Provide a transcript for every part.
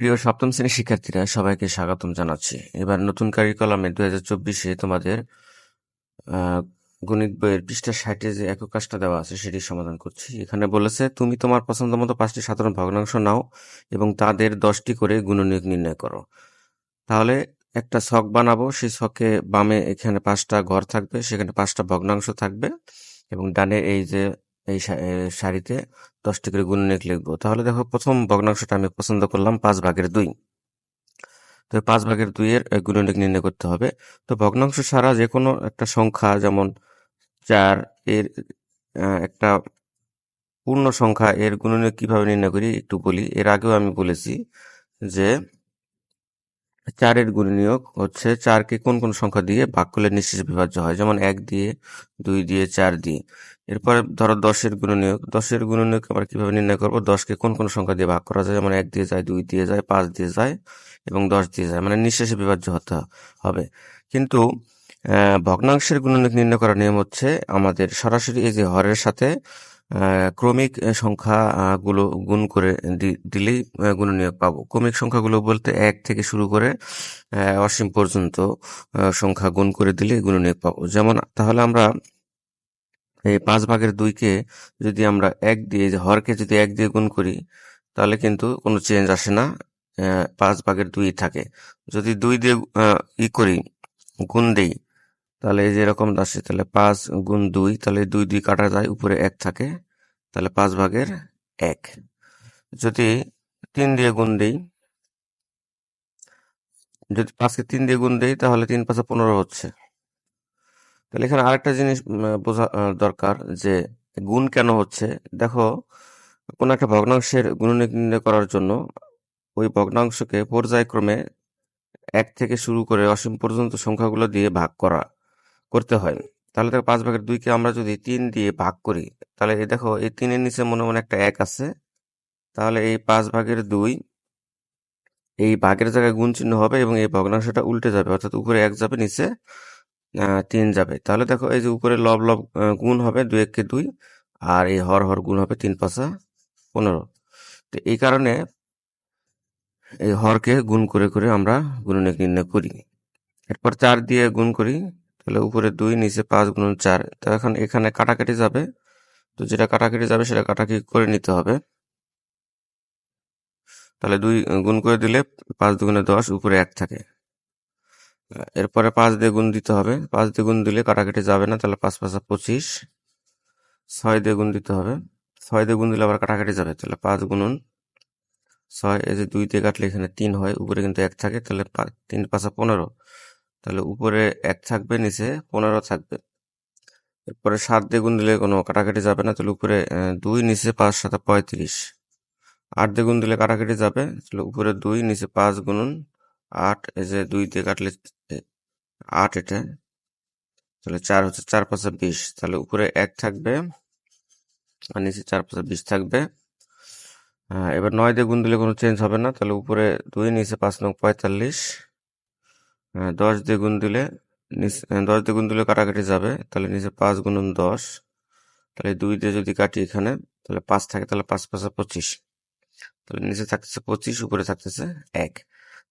প্রিয় সপ্তম শ্রেণির শিক্ষার্থীরা, সবাইকে স্বাগতম জানাচ্ছি। এবার নতুন কারিকুলামে দু হাজার চব্বিশে তোমাদের গণিত বইয়ের পৃষ্ঠা ষাটে যে একক কাজটা দেওয়া আছে সেটি সমাধান করছি। এখানে বলেছে, তুমি তোমার পছন্দ মতো পাঁচটি সাধারণ ভগ্নাংশ নাও এবং তাদের দশটি করে গুণনীয়ক নির্ণয় করো। তাহলে একটা ছক বানাবো, সেই ছকে বামে এখানে পাঁচটা ঘর থাকবে, সেখানে পাঁচটা ভগ্নাংশ থাকবে এবং ডানে এই যে এই সারিতে দশটি করে গুণনীয়ক লিখব। তাহলে দেখো প্রথম ভগ্নাংশটা আমি পছন্দ করলাম পাঁচ ভাগের দুই। তো পাঁচ ভাগের দুইয়ের গুণনীয়ক নির্ণয় করতে হবে। তো ভগ্নাংশ ছাড়া যে কোনো একটা সংখ্যা যেমন চার এর একটা পূর্ণ সংখ্যা এর গুণনীয়ক কীভাবে নির্ণয় করি একটু বলি। এর আগেও আমি বলেছি যে চারের গুণনীয়ক হচ্ছে চারকে কোন কোন সংখ্যা দিয়ে ভাগ করলে নিঃশেষে বিভাজ্য হয়? যেমন এক দিয়ে, দুই দিয়ে, চার দিয়ে। এরপরে ধরো দশের গুণনীয়ক দশের গুণনীয়ক আমরা কীভাবে নির্ণয় করব? দশকে কোন কোন সংখ্যা দিয়ে ভাগ করা যায়? যেমন এক দিয়ে যায়, দুই দিয়ে যায়, পাঁচ দিয়ে যায় এবং দশ দিয়ে যায়। মানে নিঃশেষে বিভাজ্য হতে হবে। কিন্তু ভগ্নাংশের গুণনীয়ক নির্ণয় করার নিয়ম হচ্ছে আমাদের সরাসরি এই যে হরের সাথে ক্রমিক আহ, সংখ্যা আহ, গুলো গুণ করে দিলেই গুণনীয়ক পাবো। ক্রমিক সংখ্যাগুলো বলতে এক থেকে শুরু করে অসীম পর্যন্ত সংখ্যা গুণ করে দিলে গুণনীয়ক পাবো। যেমন তাহলে আমরা এই পাঁচ ভাগের দুইকে যদি আমরা এক দিয়ে হরকে যদি এক দিয়ে গুণ করি তাহলে কিন্তু কোনো চেঞ্জ আসে না পাঁচ ভাগের দুই থাকে। যদি দুই দিয়ে ই করি গুণ দেই তাহলে এই যে এরকম আসে, তাহলে পাঁচ গুণ দুই, তাহলে দুই দুই কাটা যায়, উপরে এক থাকে, তাহলে পাঁচ ভাগের এক। যদি তিন দিয়ে গুণ দেই, যদি পাঁচকে তিন দিয়ে গুণ দেই, তাহলে তিন পাঁচে পনেরো হচ্ছে। তাহলে এখানে আরেকটা জিনিস বোঝা দরকার যে গুণ কেন হচ্ছে? দেখো, কোন একটা ভগ্নাংশের গুণনীয়ক নির্ণয় করার জন্য ওই ভগ্নাংশকে পর্যায়ক্রমে এক থেকে শুরু করে অসীম পর্যন্ত সংখ্যাগুলো দিয়ে ভাগ করা। করতে হয়। তাহলে দেখো পাঁচ ভাগের দুইকে আমরা যদি তিন দিয়ে ভাগ করি, তাহলে এই দেখো, এই তিনের নিচে মনে মনে একটা এক আছে। তাহলে এই পাঁচ ভাগের দুই, এই ভাগের জায়গায় গুণ চিহ্ন হবে এবং এই ভগ্নাংশটা উল্টে যাবে, অর্থাৎ উপরে এক যাবে, নিচে তিন যাবে। তাহলে দেখো, এই যে উপরে লব লব গুণ হবে দুই একে দুই, আর এই হর হর গুণ হবে তিন পাঁচা পনেরো। তো এই কারণে এই হরকে গুণ করে করে আমরা গুণনীয়ক নির্ণয় করি। এরপর চার দিয়ে গুণ করি তাহলে উপরে দুই, নিচে পাঁচ গুণ চার। তো এখন এখানে কাটাকাটি যাবে। তো যেটা কাটাকাটি যাবে সেটা কাটাকাটি করে নিতে হবে। তাহলে দুই গুণ করে দিলে পাঁচ দুগুণে দশ, উপরে এক থাকে। এরপরে পাঁচ দিয়ে গুণ দিতে হবে। পাঁচ দিয়ে গুণ দিলে কাটাকাটি যাবে না, তাহলে পাঁচ পাঁচা পঁচিশ। ছয় দিয়ে গুণ দিতে হবে। ছয় দিয়ে গুণ দিলে আবার কাটাকাটি যাবে। তাহলে পাঁচ গুণন ছয়, এই যে দুই দিয়ে কাটলে এখানে তিন হয়, উপরে কিন্তু এক থাকে। তাহলে তিন পাঁচা পনেরো। তাহলে উপরে এক থাকবে, নিচে পনেরো থাকবে। এরপরে সাত দিয়ে গুণ দিলে কোনো কাটাকাটি যাবে না, তাহলে উপরে দুই, নিচে পাঁচ সাথে পঁয়ত্রিশ। আট দিয়ে গুণ দিলে কাটাকাটি যাবে, তাহলে উপরে দুই, নিচে পাঁচ গুণন আট, এই যে দুই দিয়ে কাটলে আট এটা। তাহলে চার হচ্ছে চার পাঁচা বিশ, তাহলে উপরে এক থাকবে আর নিচে চার পাঁচা বিশ থাকবে। এবার নয় দিয়ে গুণ দিলে কোনো চেঞ্জ হবে না, তাহলে উপরে দুই, নিচে পাঁচ নং পঁয়তাল্লিশ। দশ দিয়ে গুণ দিলে দশ দিয়ে গুণ দিলে কাটাকাটি যাবে, তাহলে নিচে পাঁচ গুণন দশ, তাহলে দুই দিয়ে যদি কাটি এখানে, তাহলে পাঁচ থাকে, তাহলে পাঁচ পাঁচা পঁচিশ। তাহলে নিচে থাকতেছে পঁচিশ, উপরে থাকতেছে এক।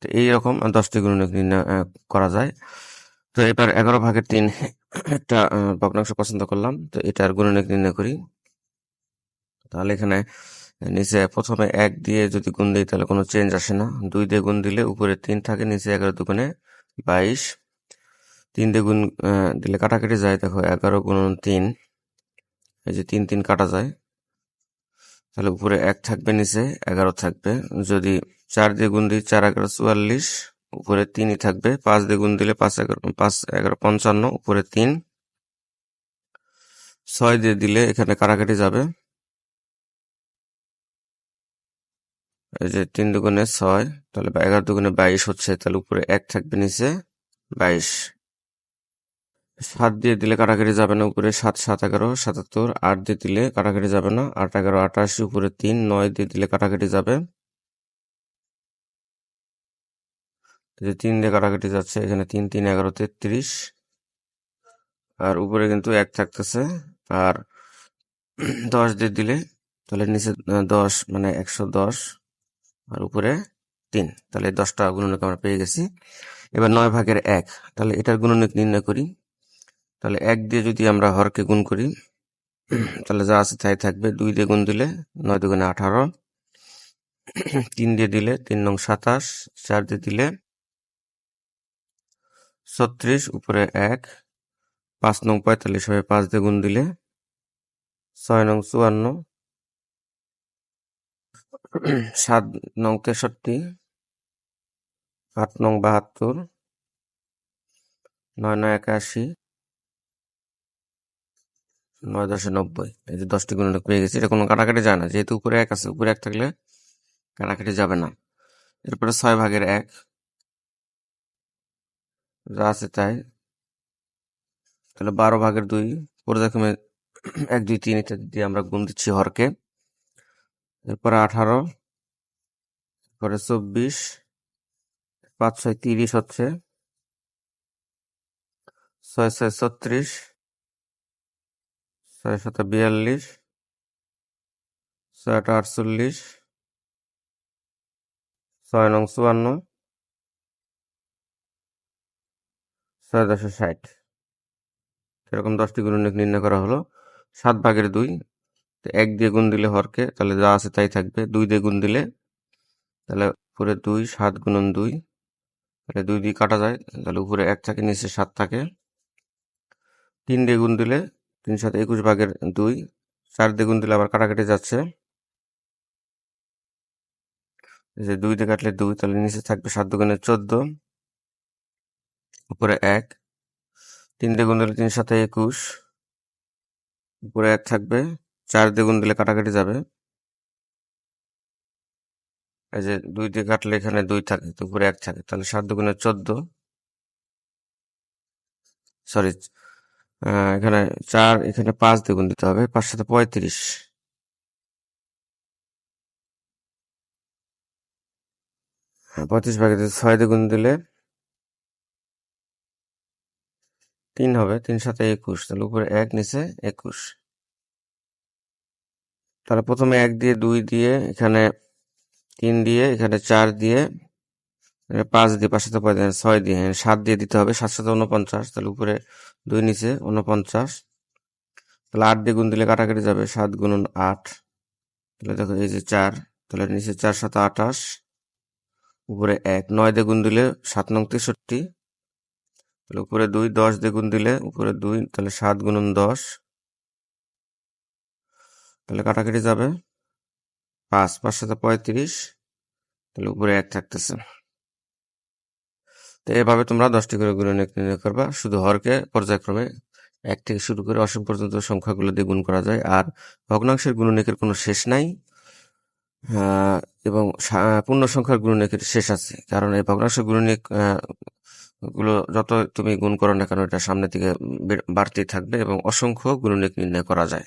তো এইরকম দশটি গুণনীয়ক নির্ণয় করা যায়। তো এবার এগারো ভাগের তিন, একটা ভগ্নাংশ পছন্দ করলাম, তো এটার গুণনীয়ক নির্ণয় করি। তাহলে এখানে নিচে প্রথমে এক দিয়ে যদি গুণ দিই, তাহলে কোনো চেঞ্জ আসে না। দুই দিয়ে গুণ দিলে উপরে তিন থাকে, নিচে এগারো দুগুণে বাইশ। তিন দিয়ে গুণ দিলে কাটাকাটি যায়, দেখো, এগারো গুণন তিন। এই যে তিন তিন কাটা যায়। তাহলে উপরে এক থাকবে, নিচে এগারো থাকবে। যদি চার দিয়ে গুণ দিই, চার এগারো চুয়াল্লিশ, উপরে তিনই থাকবে। পাঁচ দিয়ে গুণ দিলে পাঁচ এগারো পাঁচ এগারো পঞ্চান্ন, উপরে তিন। ছয় দিয়ে দিলে এখানে কাটাকাটি যাবে। যে তিন দুগুণে ছয়, তাহলে এগারো দুগুণে বাইশ হচ্ছে, তাহলে উপরে এক থাকবে নিচে বাইশ। সাত দিয়ে দিলে কাটাকাটি যাবে না, উপরে সাত সাত এগারো, সাতাত্তর, আট দিয়ে দিলে কাটাকাটি যাবে না, আট, এগারো আটাশি উপরে তিন, নয় দিয়ে দিলে কাটাকাটি যাবে। যে তিন দিয়ে কাটাকাটি যাচ্ছে, এখানে তিন তিন, এগারো, তেত্রিশ। আর উপরে কিন্তু এক থাকতেছে, আর দশ দিয়ে দিলে, তাহলে নিচে দশ মানে একশো দশ। আর উপরে তিন। তাহলে দশটা গুণনীয়ক আমরা পেয়ে গেছি। এবার নয় ভাগের এক। তাহলে এটার গুণনীয়ক নির্ণয় করি। তাহলে এক দিয়ে যদি আমরা হরকে গুণ করি, তাহলে যা আছে তাই থাকবে। দুই দিয়ে গুণ দিলে নয় দুগুণে আঠারো। তিন দিয়ে দিলে তিন নং সাতাশ। চার দিয়ে দিলে ছত্রিশ, উপরে এক। পাঁচ নং পঁয়তাল্লিশ হবে। পাঁচ দিয়ে গুণ দিলে ছয় নং চুয়ান্ন। সাত নং তেষট্টি, আট নং বাহাত্তর, নয় নয় একাশি, নয় দশে নব্বই। এই যে দশটি গুণনীয়ক পেয়ে গেছি। এটা কোনো কাটাকাটি যায় না। যেহেতু উপরে এক আছে, উপরে এক থাকলে কাটাকাটি যাবে না। এরপরে ছয় ভাগের এক, যা আছে তাই। তাহলে বারো ভাগের দুই, পর্যায়ক্রমে এক, দুই, তিন ইত্যাদি দিয়ে আমরা গুণ দিচ্ছি হরকে। এরপরে আঠারো, এরপরে চব্বিশ, পাঁচ ছয় তিরিশ হচ্ছে, ছয় ছয় ছত্রিশ, ছয় শত বিয়াল্লিশ, ছয় আট আটচল্লিশ, ছয় নং চুয়ান্ন, ছয় দশে ষাট। এরকম দশটি গুণনীয়ক নির্ণয় করা হলো। সাত ভাগের দুই এক দিয়ে গুণ দিলে হরকে, তাহলে যা আছে তাই থাকবে। দুই দিয়ে গুণ দিলে, তাহলে উপরে দুই, সাত গুণন দুই, তাহলে দুই দিয়ে কাটা যায়, তাহলে উপরে এক থাকে, নিচে সাত থাকে। তিন দিয়ে গুণ দিলে তিন সাত একুশ ভাগের দুই, চার দিয়ে গুণ দিলে আবার কাটাকাটি যাচ্ছে। যে দুই দিয়ে কাটলে দুই, তাহলে নিচে থাকবে সাত দুগুণে চোদ্দ, উপরে এক। তিন দিয়ে গুণ দিলে তিন সাথে একুশ, উপরে এক থাকবে। চার দিয়ে গুণ দিলে কাটাকাটি যাবে। এই যে দুই দিয়ে কাটলে এখানে দুই থাকে, তো উপরে এক থাকে। তাহলে সাত দুগুণে চোদ্দ। সরি এখানে চার, এখানে পাঁচ দিয়ে গুণ দিতে হবে। পাঁচ সাথে পঁয়ত্রিশ। হ্যাঁ পঁয়ত্রিশ ভাগে ছয় দিয়ে গুণ দিলে তিন হবে, তিন সাথে একুশ। তাহলে উপরে এক, নিচে একুশ। তাহলে প্রথমে এক দিয়ে দুই দিয়ে এখানে তিন দিয়ে, এখানে চার দিয়ে পাঁচ দিয়ে পাঁচ সাথে পঁয়ত্রিশ ছয় দিয়ে সাত দিয়ে দিতে হবে সাত সাথে উনপঞ্চাশ তাহলে উপরে দুই নিচে উনপঞ্চাশ তাহলে আট দিয়ে গুণ দিলে কাটাকাটি যাবে সাত গুণন আট। তাহলে দেখো এই যে চার, তাহলে নিচে চার সাথে আঠাশ, উপরে এক, নয় দিয়ে গুণ দিলে সাত নং তেষট্টি। তাহলে উপরে দুই, দশ দিয়ে গুণ দিলে উপরে দুই, তাহলে সাত গুণন দশ। তাহলে কাটাকাটি যাবে। পাঁচ পাঁচ সাথে পঁয়ত্রিশ, তাহলে উপরে এক থাকতেছে। তো এভাবে তোমরা দশটি করে গুণনীয়ক নির্ণয় করবা। শুধু হরকে পর্যায়ক্রমে এক থেকে শুরু করে অসীম পর্যন্ত সংখ্যাগুলো দিয়ে গুণ করা যায়। আর ভগ্নাংশের গুণনীয়কের কোনো শেষ নাই। এবং পূর্ণ সংখ্যার গুণনীয়কের শেষ আছে। কারণ এই ভগ্নাংশের গুণনীয়কগুলো যত তুমি গুণ করো না কেন, এটা সামনে থেকে বাড়তেই থাকবে এবং অসংখ্য গুণনীয়ক নির্ণয় করা যায়।